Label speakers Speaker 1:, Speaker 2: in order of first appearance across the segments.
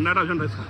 Speaker 1: झंडा झंडा इसका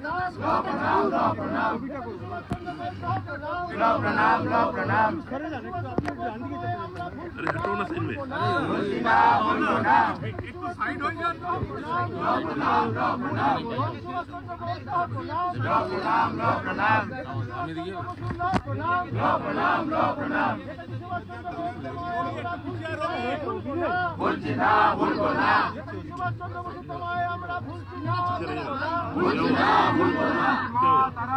Speaker 2: प्रणाम लो प्रणाम लो प्रणाम लो
Speaker 1: प्रणाम लो प्रणाम আরে হাঁটো না সাইড একটু সাইড হয়ে যান
Speaker 2: বলছি না ভুলবো না আমরা ভুলছি না ভুলছি না ভুলবো না তারা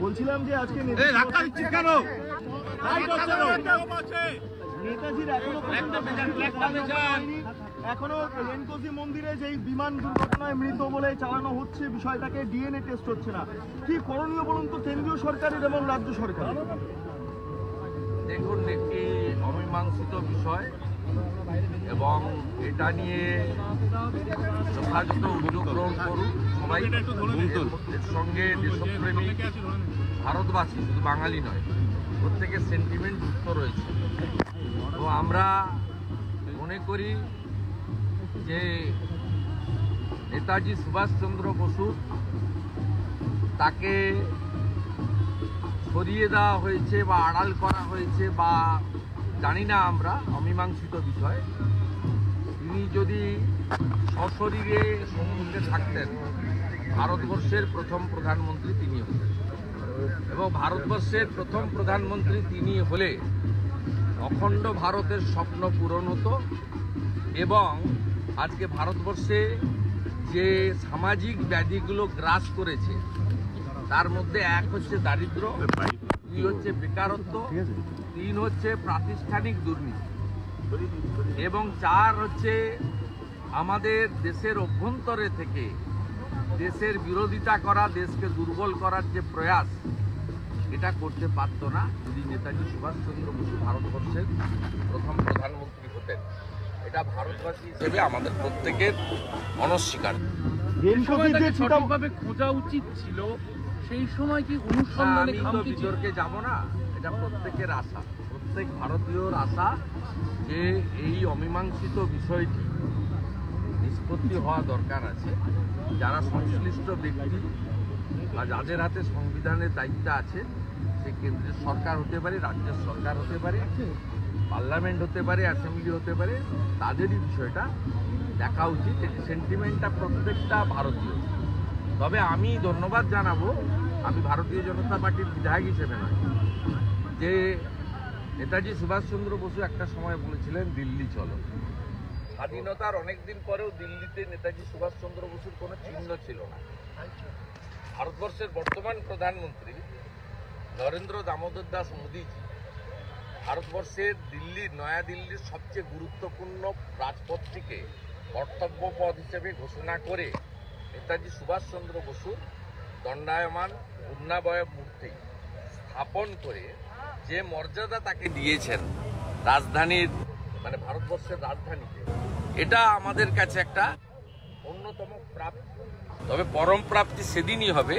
Speaker 3: বলছিলাম যে আজকে
Speaker 1: এই ধাক্কা দিচ্ছিস কেন?
Speaker 3: নেতাজির এখনও এখনও রেনকোজি মন্দিরে যেই বিমান দুর্ঘটনায় মৃত বলে চালানো হচ্ছে বিষয়টাকে ডিএনএ টেস্ট হচ্ছে না। কি করণীয় বলুন তো কেন্দ্রীয় সরকারের এবং রাজ্য সরকার
Speaker 4: দেখুন একটি অমীমাংসিত বিষয়। এবং এটা নিয়ে যথাযথ উদ্যোগ গ্রহণ করুন সবাই। এর সঙ্গে দেশপ্রেমী ভারতবাসী শুধু বাঙালি নয় প্রত্যেকের সেন্টিমেন্ট যুক্ত রয়েছে। তো আমরা মনে করি যে নেতাজি সুভাষচন্দ্র বসু তাকে সরিয়ে দেওয়া হয়েছে বা আড়াল করা হয়েছে বা জানি না আমরা, অমীমাংসিত বিষয়। তিনি যদি সশরীরে সম্মুখে থাকতেন, ভারতবর্ষের প্রথম প্রধানমন্ত্রী তিনি হতেন। এবং ভারতবর্ষের প্রথম প্রধানমন্ত্রী তিনি হলে অখণ্ড ভারতের স্বপ্ন পূরণ হতো এবং আজকে ভারতবর্ষে যে সামাজিক ব্যাধিগুলো গ্রাস করেছে, তার মধ্যে এক হচ্ছে দারিদ্র দুই হচ্ছে বেকারত্ব তিন হচ্ছে প্রাতিষ্ঠানিক দুর্নীতি। এবং চার হচ্ছে আমাদের দেশের অভ্যন্তরে থেকে দেশের বিরোধিতা করা দেশকে দুর্বল করার যে প্রয়াস এটা করতে পারত না যদি নেতাজি সুভাষচন্দ্র বসু ভারতবর্ষের প্রথম প্রধানমন্ত্রী হতেন। এটা ভারতবাসী হিসেবে আমাদের প্রত্যেকের অনস্বীকার
Speaker 5: খোঁজা উচিত ছিল। সেই সময় কি অনুসন্ধানে খামতি?
Speaker 4: বিতর্কে যাব না এটা প্রত্যেকের আশা প্রত্যেক ভারতীয়র আশা যে এই অমীমাংসিত বিষয়টি নিষ্পত্তি হওয়া দরকার আছে। যারা সংশ্লিষ্ট ব্যক্তি বা যাদের হাতে সংবিধানের দায়িত্ব আছে সে কেন্দ্রের সরকার হতে পারে রাজ্যের সরকার হতে পারে পার্লামেন্ট হতে পারে অ্যাসেম্বলি হতে পারে তাদেরই বিষয়টা দেখা উচিত। এই সেন্টিমেন্টটা প্রত্যেকটা ভারতীয় তবে আমি ধন্যবাদ জানাব, আমি ভারতীয় জনতা পার্টির বিধায়ক হিসেবে নয়। যে নেতাজি সুভাষচন্দ্র বসু একটা সময় বলেছিলেন, দিল্লি চলো। স্বাধীনতার অনেক দিন পরেও দিল্লিতে নেতাজি সুভাষচন্দ্র বসুর কোনো চিহ্ন ছিল না। ভারতবর্ষের বর্তমান প্রধানমন্ত্রী নরেন্দ্র দামোদর দাস মোদীজি ভারতবর্ষের দিল্লির নয়াদিল্লির সবচেয়ে গুরুত্বপূর্ণ রাজপথটিকে কর্তব্য পথ হিসেবে ঘোষণা করে নেতাজি সুভাষচন্দ্র বসুর দণ্ডায়মান পূর্ণাবয় মূর্তি স্থাপন করে যে মর্যাদা তাকে দিয়েছেন রাজধানীর মানে ভারতবর্ষের রাজধানীতে, এটা আমাদের কাছে একটা অন্যতম প্রাপ্তি। তবে পরম প্রাপ্তি সেদিনই হবে।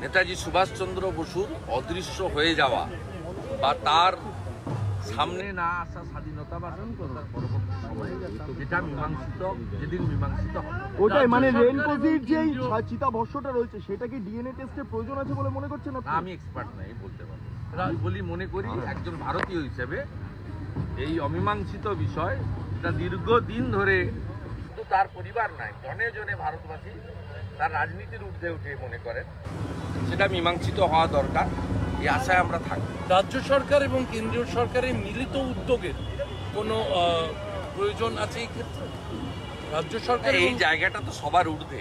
Speaker 4: নেতাজি সুভাষচন্দ্র বসুর অদৃশ্য হয়ে যাওয়া বা তার সামনে না আসা স্বাধীনতা বা স্বাধীনতার পরবর্তী সময়ে যেটা মীমাংসিত যেদিন মীমাংসিত
Speaker 3: ওটাই মানে রেনকোজির
Speaker 5: কেন্দ্রীয়-
Speaker 3: চিতা ভস্যটা রয়েছে সেটা কি ডিএনএ টেস্টের প্রয়োজন আছে বলে মনে করছেন আপনি?
Speaker 4: আমি এক্সপার্ট নাই বলতে পারব আমি বলি মনে করি একজন ভারতীয় হিসেবে এই অমীমাংসিত বিষয় এটা দীর্ঘদিন ধরে শুধু তার পরিবার নাই জনে জনে ভারতবাসী তার রাজনীতির ঊর্ধ্বে উঠে মনে করেন। সেটা মীমাংসিত হওয়া দরকার। এই আশায় আমরা থাকি।
Speaker 5: রাজ্য সরকার এবং কেন্দ্রীয় সরকারের মিলিত উদ্যোগের কোনো প্রয়োজন আছে এই ক্ষেত্রে? রাজ্য সরকার
Speaker 4: এই জায়গাটা তো সবার ঊর্ধ্বে।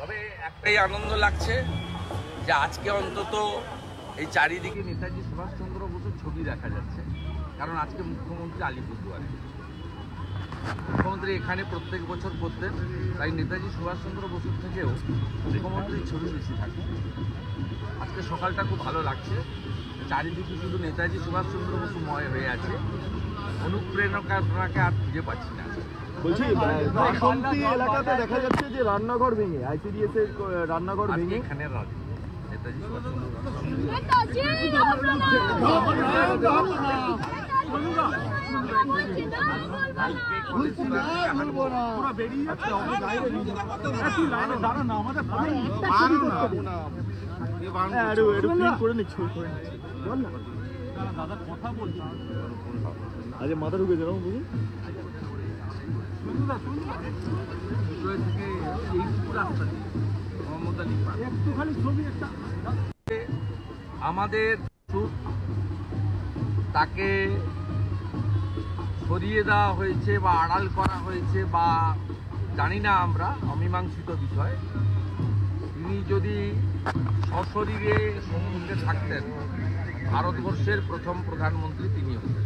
Speaker 4: তবে একটাই আনন্দ লাগছে যে আজকে অন্তত এই চারিদিকে নেতাজি সুভাষচন্দ্র বসুর ছবি দেখা যাচ্ছে। কারণ আজকে মুখ্যমন্ত্রী আলিপুরদুয়ারে। মুখ্যমন্ত্রী এখানে প্রত্যেক বছর করতেন। তাই নেতাজি সুভাষচন্দ্র বসুর থেকেও মুখ্যমন্ত্রীর ছবি বেশি থাকে। আজকে সকালটা খুব ভালো লাগছে। চারিদিকে শুধু নেতাজি সুভাষচন্দ্র বসু ময় হয়ে আছে। অনুপ্রেরণাকে আর খুঁজে পাচ্ছি না।
Speaker 3: বলছি বাসন্তী এলাকাতে দেখা যাচ্ছে যে রান্নাঘর ভেঙে আইসিডিএস এর রান্নাঘর ভেঙে।
Speaker 4: এখানে নেতাজি সুভাষচন্দ্র বসু
Speaker 3: আরে মাথা ঢুকে যাও বুঝি
Speaker 4: বিজয় থেকে সরিয়ে দেওয়া হয়েছে বা আড়াল করা হয়েছে বা জানি না আমরা, অমীমাংসিত বিষয়। তিনি যদি সশরীরে সম্মুখে থাকতেন, ভারতবর্ষের প্রথম প্রধানমন্ত্রী তিনি হতেন।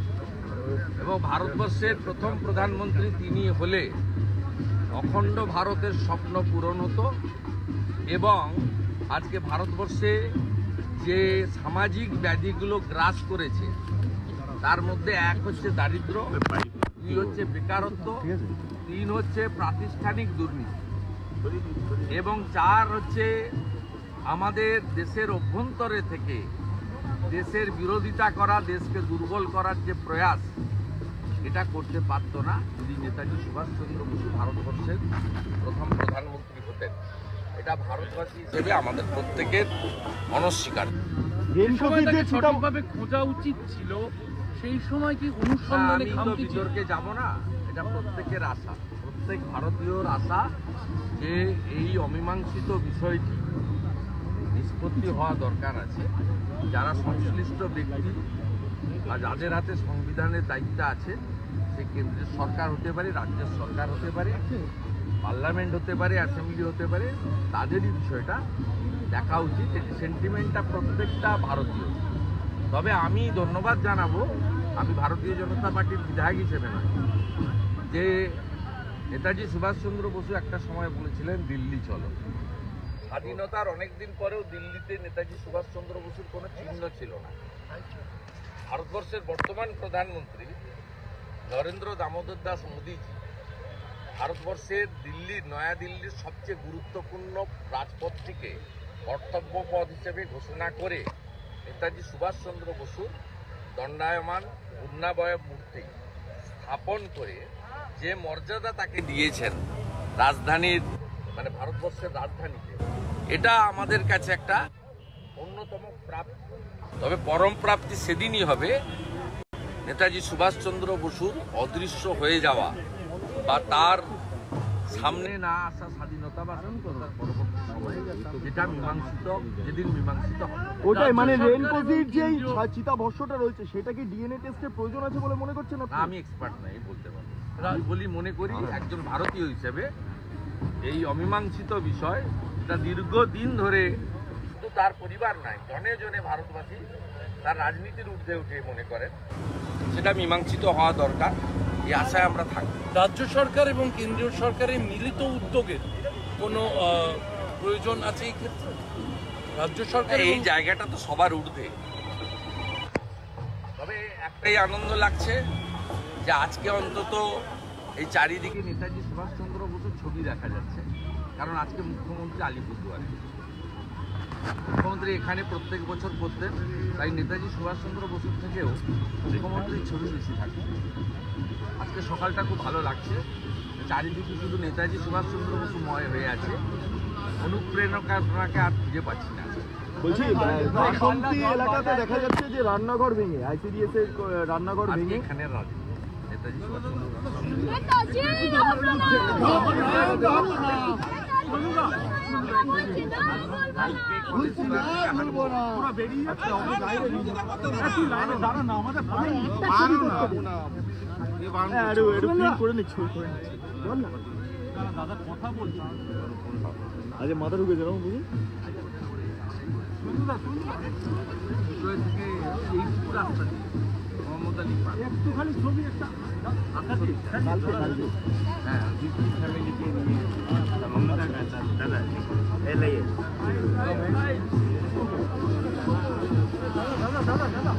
Speaker 4: এবং ভারতবর্ষের প্রথম প্রধানমন্ত্রী তিনি হলে অখণ্ড ভারতের স্বপ্ন পূরণ হতো এবং আজকে ভারতবর্ষে যে সামাজিক ব্যাধিগুলো গ্রাস করেছে তার মধ্যে এক হচ্ছে দারিদ্র দুই হচ্ছে বেকারত্ব তিন হচ্ছে প্রাতিষ্ঠানিক দুর্নীতি। এবং চার হচ্ছে আমাদের দেশের অভ্যন্তরে থেকে দেশের বিরোধিতা করা দেশকে দুর্বল করার যে প্রয়াস এটা করতে পারতো না যদি নেতাজি সুভাষচন্দ্র বসু ভারতবর্ষের প্রথম প্রধানমন্ত্রী হতেন। এটা ভারতবাসী হিসেবে আমাদের প্রত্যেকের অনস্বীকার
Speaker 5: যে সময়
Speaker 3: রেনকোজির যে
Speaker 5: তাকে
Speaker 3: চিতা
Speaker 5: সঠিকভাবে খোঁজা উচিত ছিল সেই সময় কি অনুসন্ধানে খামতি
Speaker 4: বিতর্কে যাব না এটা প্রত্যেকের আশা প্রত্যেক ভারতীয়র আশা যে এই অমীমাংসিত বিষয়টি নিষ্পত্তি হওয়া দরকার আছে। যারা সংশ্লিষ্ট ব্যক্তি বা যাদের হাতে সংবিধানের দায়িত্ব আছে সে কেন্দ্রের সরকার হতে পারে রাজ্যের সরকার হতে পারে পার্লামেন্ট হতে পারে অ্যাসেম্বলি হতে পারে তাদেরই বিষয়টা দেখা উচিত। এই সেন্টিমেন্টটা প্রত্যেকটা ভারতীয়। তবে আমি ধন্যবাদ জানাব আমি ভারতীয় জনতা পার্টির বিধায়ক হিসেবে নয়। যে নেতাজি সুভাষচন্দ্র বসু একটা সময় বলেছিলেন, দিল্লি চলো। স্বাধীনতার অনেকদিন পরেও দিল্লিতে নেতাজি সুভাষচন্দ্র বসুর কোনো চিহ্ন ছিল না। ভারতবর্ষের বর্তমান প্রধানমন্ত্রী নরেন্দ্র দামোদর দাস মোদীজি ভারতবর্ষের দিল্লির নয়াদিল্লির সবচেয়ে গুরুত্বপূর্ণ রাজপথটিকে কর্তব্য পথ হিসেবে ঘোষণা করে নেতাজি সুভাষচন্দ্র বসুর দণ্ডায়মান পূর্ণাবয় মূর্তি স্থাপন করে যে মর্যাদা তাকে দিয়েছেন রাজধানীর মানে ভারতবর্ষের রাজধানীতে, এটা আমাদের কাছে একটা অন্যতম প্রাপ্তি। তবে পরম প্রাপ্তি সেদিনই হবে। নেতাজি সুভাষচন্দ্র বসুর অদৃশ্য হয়ে যাওয়া বা তার সামনে না আসা স্বাধীনতা বা পরবর্তী সময়ে যেটা মীমাংসিত যেদিন মীমাংসিত
Speaker 3: ওটাই মানে রেনকোজির রয়েছে সেটা কি ডিএনএ টেস্টের প্রয়োজন আছে বলে মনে করছেন
Speaker 4: না
Speaker 3: আপনি
Speaker 4: আমি এক্সপার্ট নাই বলতে পারব। আমি বলি মনে করি একজন ভারতীয় হিসেবে এই অমীমাংসিত বিষয় এটা দীর্ঘদিন ধরে শুধু তার পরিবার নাই জনে জনে ভারতবাসী তার রাজনীতির ঊর্ধ্বে উঠে মনে করেন। সেটা মীমাংসিত হওয়া দরকার। এই আশায় আমরা থাকব।
Speaker 5: রাজ্য সরকার এবং কেন্দ্রীয় সরকারের মিলিত উদ্যোগের কোনো প্রয়োজন আছে এই ক্ষেত্রে? রাজ্য সরকার
Speaker 4: এই জায়গাটা তো সবার ঊর্ধ্বে। তবে একটাই আনন্দ লাগছে যে আজকে অন্তত এই চারিদিকে নেতাজি সুভাষচন্দ্র বসুর ছবি দেখা যাচ্ছে। কারণ আজকে মুখ্যমন্ত্রী আলিপুরদুয়ারে। মুখ্যমন্ত্রী এখানে প্রত্যেক বছর করতেন। তাই নেতাজি সুভাষচন্দ্র বসুর থেকেও মুখ্যমন্ত্রীর ছবি বেশি থাকে। আজকে সকালটা খুব ভালো লাগছে। চারিদিকে শুধু নেতাজি সুভাষচন্দ্র বসু ময় হয়ে আছে। অনুপ্রেরণাকে আর খুঁজে পাচ্ছি না।
Speaker 3: বলছি বাসন্তী এলাকাতে দেখা যাচ্ছে যে রান্নাঘর ভেঙে আইসিডিএস এর রান্নাঘর ভেঙে।
Speaker 4: এখানে নেতাজি সুভাষচন্দ্র
Speaker 3: না আজ মাথা ঢুকেছে এরকম বুঝি
Speaker 4: বিদ্রোহ থেকে এইটুকু রাস্তা মোহাম্মদ আলী পার্ক
Speaker 3: কালকে কালকে
Speaker 4: হ্যাঁ ফ্যামিলিকে নিয়ে
Speaker 1: দাদা এলাই
Speaker 3: দাদা দাদা দাদা